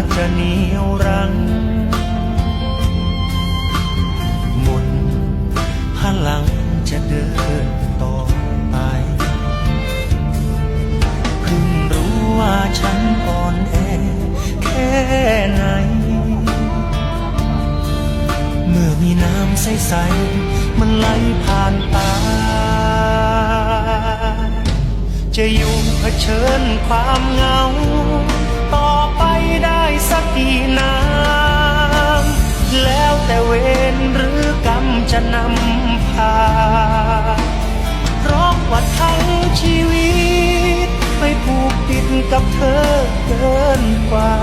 จะเหนียวรั้งหมดพลังจะเดินต่อไป เพิ่งรู้ว่าฉันอ่อนแอแค่ไหน เมื่อมีน้ำใสๆมันไหลผ่านตาจะอยู่เผชิญความเหงา จะนำพาเพราะว่าทั้งชีวิต ไม่ผูกติดกับเธอเกินกว่า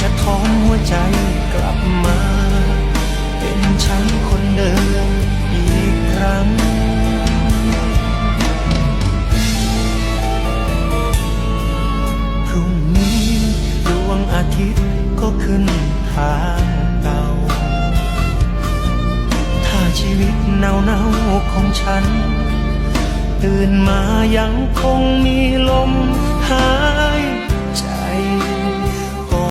จะทอนหัวใจกลับมา เป็นฉันคนเดิมอีกครั้งพรุ่งนี้ดวงอาทิตย์ เนาๆของฉัน ตื่นมายังคงมีลม